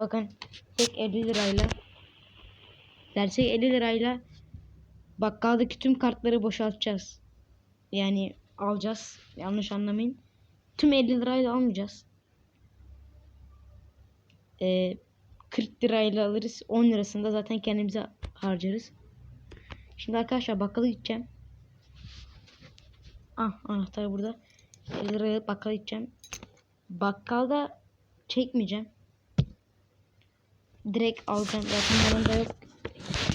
Bakın tek 50 lirayla gerçek 50 lirayla bakkaldaki tüm kartları boşaltacağız. Yani alacağız. Yanlış anlamayın. Tüm 50 lirayla almayacağız. Ee, 40 lirayla alırız. 10 lirasını zaten kendimize harcarız. Şimdi arkadaşlar bakkala gideceğim. Ah anahtar burada. 50 liraya bakkala gideceğim. Bakkalda çekmeyeceğim. Direkt alacağım. Zaten yanımda yok.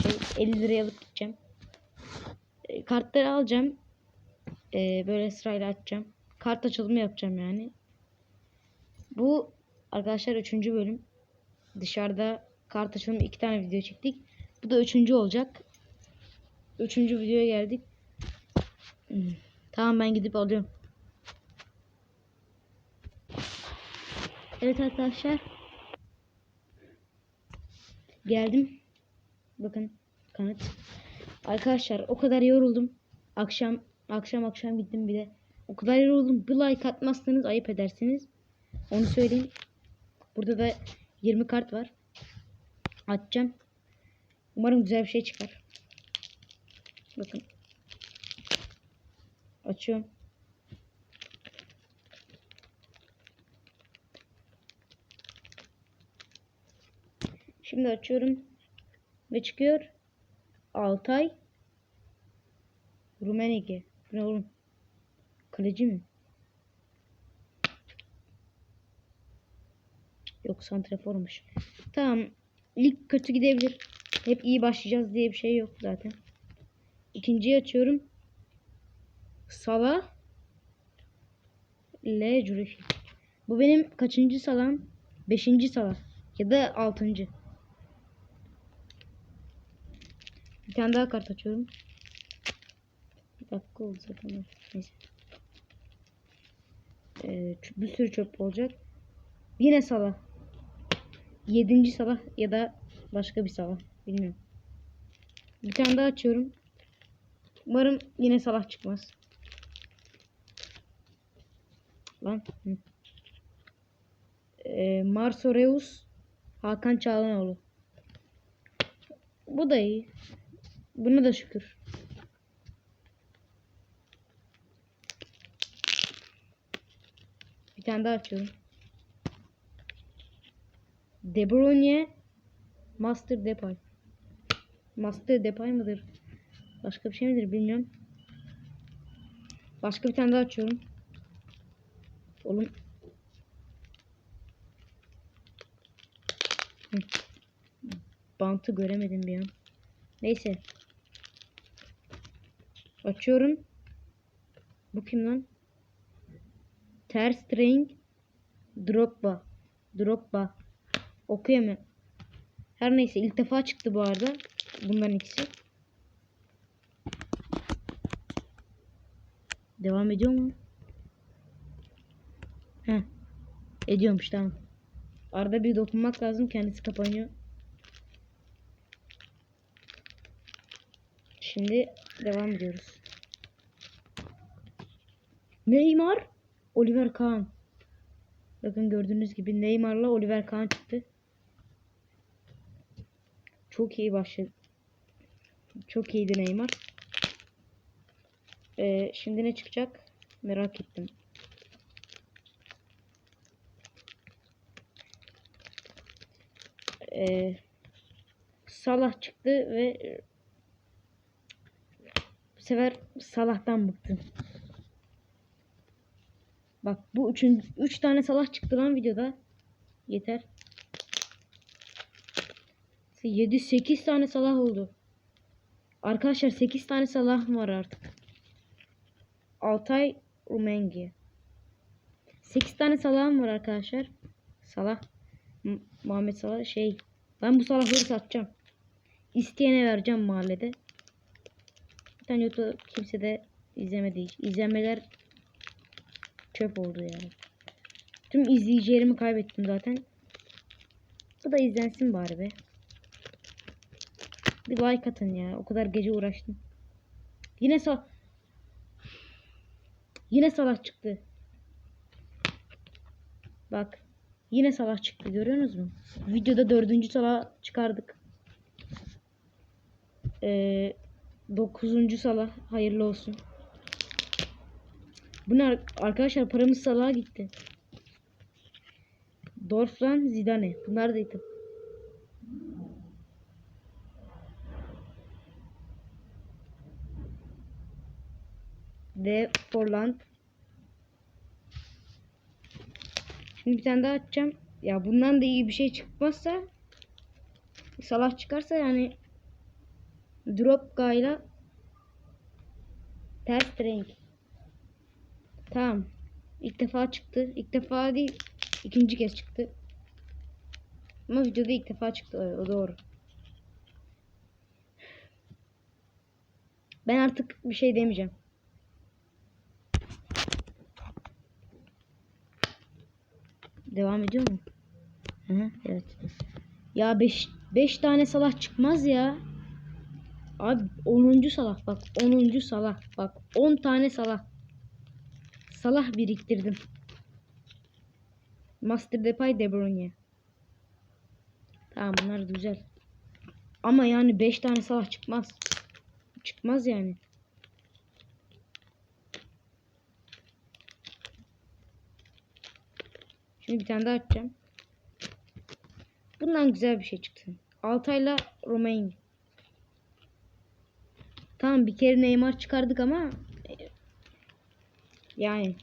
Şey, 50 liraya alıp gideceğim. E, kartları alacağım. E, böyle sırayla açacağım. Kart açılımı yapacağım yani. Bu arkadaşlar 3. bölüm. Dışarıda kart açılımı 2 tane video çektik. Bu da 3. olacak. 3. videoya geldik. Hmm. Tamam ben gidip alıyorum. Evet arkadaşlar. Geldim. Bakın kanıt. Arkadaşlar o kadar yoruldum. Akşam akşam akşam gittim bir de. O kadar yoruldum. Bir like atmazsanız ayıp edersiniz. Onu söyleyeyim. Burada da 20 kart var. Açacağım. Umarım güzel bir şey çıkar. Bakın. Açıyorum. Şimdi açıyorum. Ve çıkıyor. Altay. Rumenige. Ne oğlum? Kaleci mi? Yok santraformuş. Tamam. İlk kötü gidebilir. Hep iyi başlayacağız diye bir şey yok zaten. İkinciyi açıyorum. Sala. L. Cürüş. Bu benim kaçıncı salam? Beşinci salam. Ya da altıncı. Bir tane daha kart açıyorum. Bir dakika oldu zaten. Neyse. Ee, bir sürü çöp olacak. Yine Salah. Yedinci Salah ya da başka bir Salah. Bilmiyorum. Bir tane daha açıyorum. Umarım yine Salah çıkmaz. Lan. Hı. Ee, Marso. Hakan Çağlanoğlu. Bu da iyi. Buna da şükür. Bir tane daha açıyorum. De Bruyne Master Depay. Master Depay mıdır? Başka bir şey midir bilmiyorum. Başka bir tane daha açıyorum. Oğlum. Bantı göremedim bir an. Neyse. Açıyorum. Bu kim lan? Ter string Drogba. Drogba. Okuyamam. Her neyse ilk defa çıktı bu arada. Bunların ikisi. Devam ediyor mu? Heh. Ediyormuş tamam. Arada bir dokunmak lazım. Kendisi kapanıyor. Şimdi devam ediyoruz. Neymar, Oliver Kahn. Bakın gördüğünüz gibi Neymar'la Oliver Kahn çıktı. Çok iyi başladı. Çok iyiydi Neymar. Ee, şimdi ne çıkacak? Merak ettim. Ee, Salah çıktı ve sefer Salah'tan bıktım. Bak bu üçün, üç tane Salah çıktı lan videoda. Yeter. 7-8 tane Salah oldu. Arkadaşlar 8 tane Salah var artık. Altay Rumengi. 8 tane Salah'ım var arkadaşlar. Salah. M- Muhammed Salah şey. Ben bu Salah'ları satacağım. İsteyene vereceğim mahallede. Tane YouTube kimse de izlemedi hiç. İzlemeler çöp oldu yani. Tüm izleyicilerimi kaybettim zaten. Bu da izlensin bari be. Bir like atın ya. O kadar gece uğraştım. Yine sal Yine salak çıktı. Bak. Yine Salah çıktı görüyorsunuz mu? Videoda dördüncü Salah çıkardık. Ee, dokuzuncu Salah hayırlı olsun. Bu ne ar- arkadaşlar paramız Salah'a gitti. Dorfran Zidane. Bunlar da itim. Ve Forland. Şimdi bir tane daha açacağım. Ya bundan da iyi bir şey çıkmazsa Salah çıkarsa yani Drop gayla ters renk. Tamam. İlk defa çıktı. İlk defa değil. ikinci kez çıktı. Ama videoda ilk defa çıktı. O, o doğru. Ben artık bir şey demeyeceğim. Devam ediyor mu? Hı hı, evet. Ya 5 5 tane salah çıkmaz ya. Abi 10. salah bak 10. salah bak 10 tane salah. Salah biriktirdim. Master Depay De Bruyne. Tamam bunlar güzel. Ama yani 5 tane salah çıkmaz. Çıkmaz yani. Şimdi bir tane daha açacağım. Bundan güzel bir şey çıksın. Altay'la Romain. Tamam bir kere Neymar çıkardık ama yani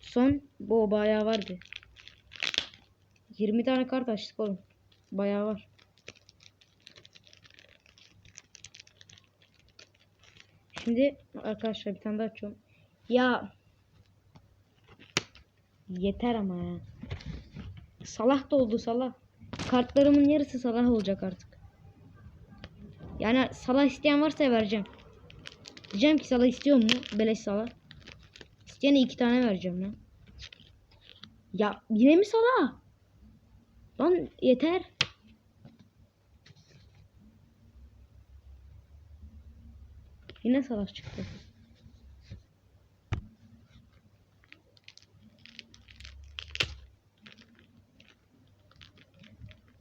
son bu bayağı vardı. 20 tane kart açtık oğlum. Bayağı var. Şimdi arkadaşlar bir tane daha açıyorum. Ya yeter ama ya. Salah da oldu Salah. Kartlarımın yarısı Salah olacak artık. Yani Salah isteyen varsa vereceğim. Diyeceğim ki Salah istiyor mu? Beleş Salah. İsteyene iki tane vereceğim lan. Ya yine mi Salah? Lan yeter. Yine Salah çıktı.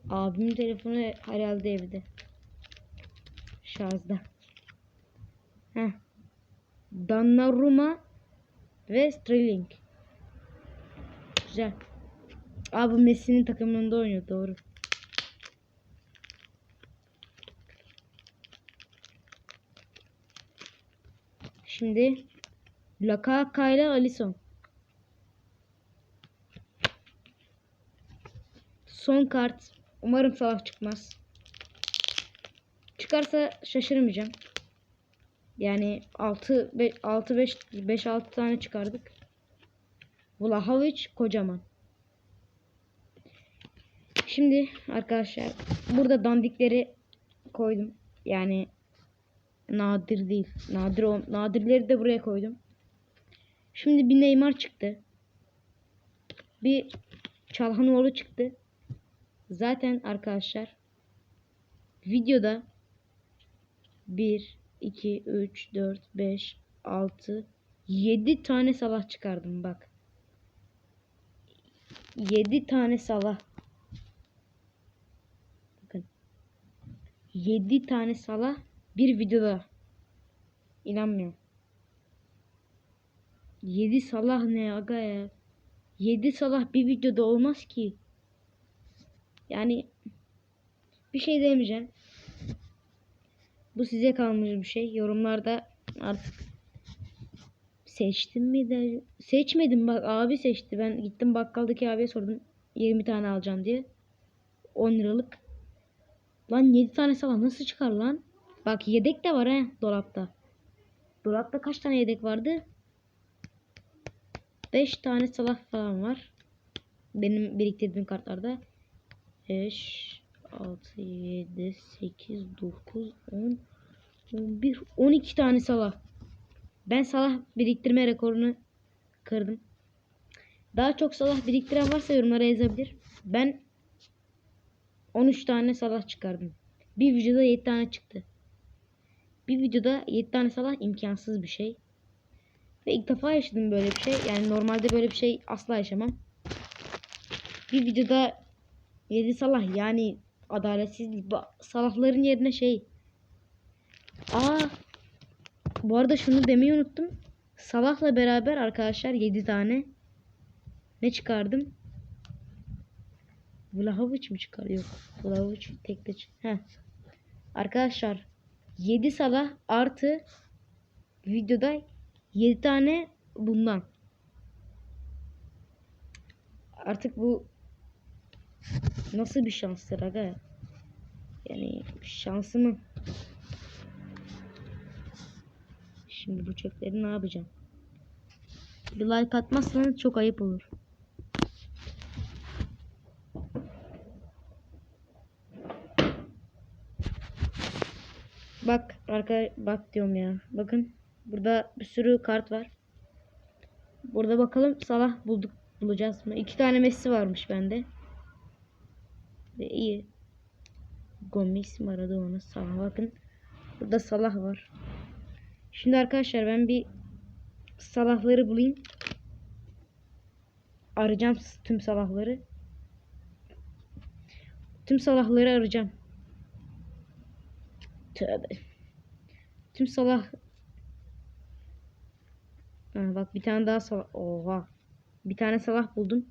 Abimin telefonu herhalde evde. Şarjda. Heh. Donnarumma ve Sterling. Güzel. Abi Messi'nin takımında oynuyor doğru. Şimdi Lakaka ile Alisson. Son kart. Umarım Salah çıkmaz. Çıkarsa şaşırmayacağım. Yani 6 5 6 5 5 6 tane çıkardık. Vlahovic kocaman. Şimdi arkadaşlar burada dandikleri koydum. Yani nadir değil. Nadir ol- nadirleri de buraya koydum. Şimdi bir Neymar çıktı. Bir Çalhanoğlu çıktı. Zaten arkadaşlar videoda 1 2 3 4 5 6 7 tane salah çıkardım bak. 7 tane salah. Bakın. 7 tane salah bir videoda. İnanmıyorum. 7 salah ne aga ya? 7 salah bir videoda olmaz ki. Yani bir şey demeyeceğim. Bu size kalmış bir şey. Yorumlarda artık seçtim mi de seçmedim bak abi seçti. Ben gittim bakkaldaki abiye sordum 20 tane alacağım diye. 10 liralık. Lan 7 tane salah nasıl çıkar lan? Bak yedek de var he dolapta. Dolapta kaç tane yedek vardı? 5 tane salah falan var. Benim biriktirdiğim kartlarda. 5 6 7 8 9 10 11 12 tane salah. Ben salah biriktirme rekorunu kırdım. Daha çok salah biriktiren varsa yorumlara yazabilir. Ben 13 tane salah çıkardım. Bir videoda 7 tane çıktı. Bir videoda 7 tane salah imkansız bir şey. Ve ilk defa yaşadım böyle bir şey. Yani normalde böyle bir şey asla yaşamam. bir videoda 7 salah yani adaletsizlik. Bu salahların yerine şey. Aa. Bu arada şunu demeyi unuttum. Salah'la beraber arkadaşlar 7 tane ne çıkardım? Vlahovic mi çıkar? Yok. Vlahovic tekte çık. Heh. Arkadaşlar 7 Salah artı videoda 7 tane bundan. Artık bu nasıl bir şanstır aga? Yani şansı mı? Şimdi bu çöpleri ne yapacağım? Bir like atmazsanız çok ayıp olur. Bak arka bak diyorum ya. Bakın burada bir sürü kart var. Burada bakalım Salah bulduk bulacağız mı? İki tane Messi varmış bende. Ve iyi. Gomis, Maradona, Salah. Bakın burada Salah var. Şimdi arkadaşlar ben bir Salahları bulayım. Arayacağım tüm Salahları. Tüm Salahları arayacağım. Tövbe. Tüm Salah. Ha, bak bir tane daha Salah. Oha. Bir tane Salah buldum.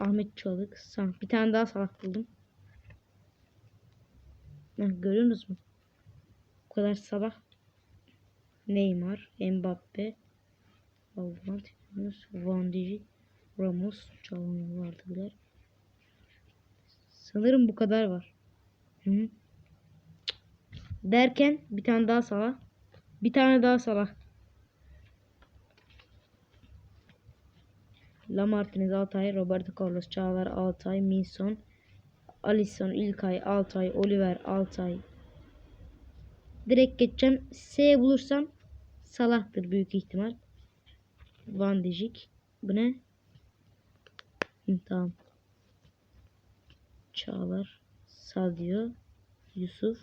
Ahmet Çalık. Sağ. Bir tane daha Salah buldum. Ha, görüyorsunuz mu? Bu kadar Salah. Neymar, Mbappe, Haaland, Van Dijk, Ramos, vardı biler. Sanırım bu kadar var. Hı -hı. Derken bir tane daha Salah. Bir tane daha Salah. La Martinez Altay, Roberto Carlos Çağlar Altay, Minson, Alisson, İlkay, Altay, Oliver, Altay. Direkt geçeceğim. S bulursam Salah'tır büyük ihtimal. Van Dijk. Bu ne? Hı, tamam. Çağlar, Sadio, Yusuf,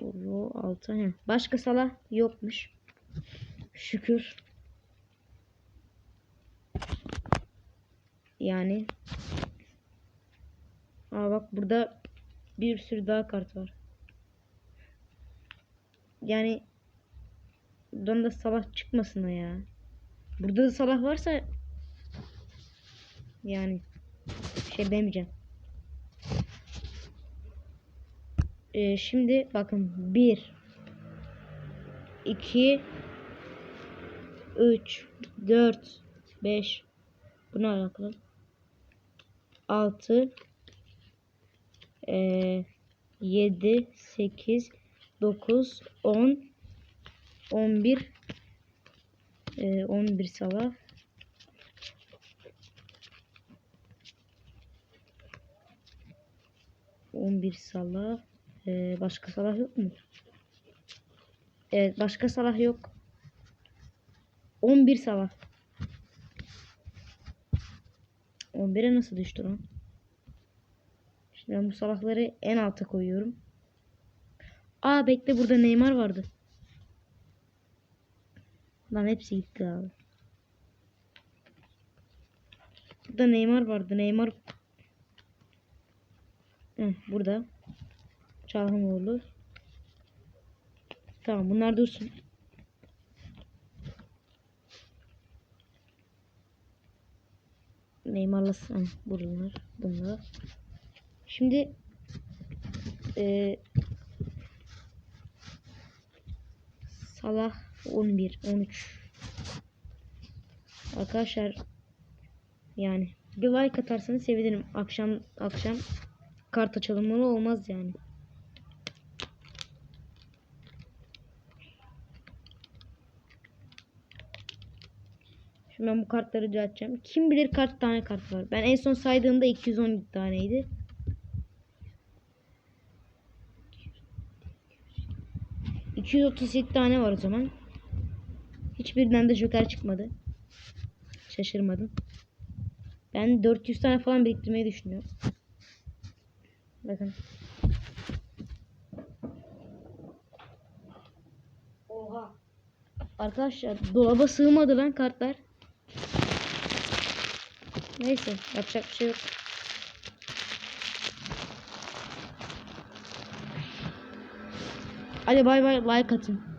Ro Altay. Başka Salah yokmuş. Şükür. Yani Aa bak burada bir sürü daha kart var. Yani buradan da Salah çıkmasın ya. Burada da Salah varsa yani şey demeyeceğim. Ee, şimdi bakın 1 2 3 4 5 Buna alakalı 6 e, 7 8 9 10 11 e, 11 Salah On bir Salah ee, başka Salah yok mu? Evet başka Salah yok. 11 Salah. 11'e nasıl düştü lan? Şimdi ben bu salakları en alta koyuyorum. Aa bekle burada Neymar vardı. Lan hepsi gitti abi. Burada Neymar vardı. Neymar Heh, burada. Çalhanoğlu. Tamam bunlar dursun. Neymar'la bunlar. Bunlar. Şimdi e, Salah 11 13 Arkadaşlar yani bir like atarsanız sevinirim. Akşam akşam kart açılımları olmaz yani. Ben bu kartları düzelteceğim. Kim bilir kaç tane kart var. Ben en son saydığımda 210 taneydi. ...237 tane var o zaman. Hiçbirinden de joker çıkmadı. Şaşırmadım. Ben 400 tane falan biriktirmeyi düşünüyorum. Bakın. Oha. Arkadaşlar dolaba sığmadı lan kartlar. Neyse yapacak bir şey yok. Hadi bay bay like atın.